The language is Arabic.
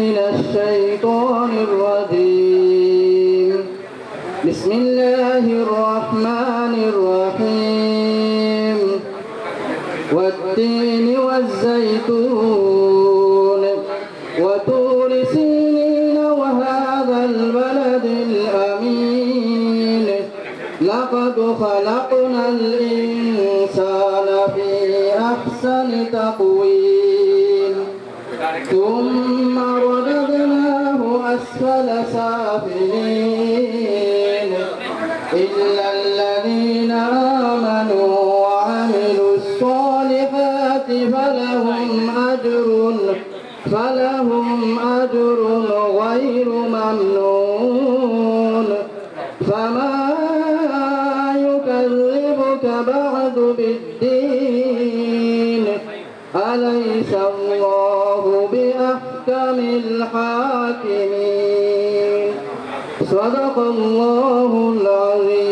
من الشيطان الرجيم. بسم الله الرحمن الرحيم. والتين والزيتون وطول سينين وهذا البلد الأمين. لقد خلقنا الإنسان في أحسن تقويم. ثم سافلين إلا الذين آمنوا وعملوا الصالحات فلهم أجر فلهم أجر غير ممنون. فما يكذبك بعد بالدين. أليس الله بأحكم الحاكمين؟ صدق الله العظيم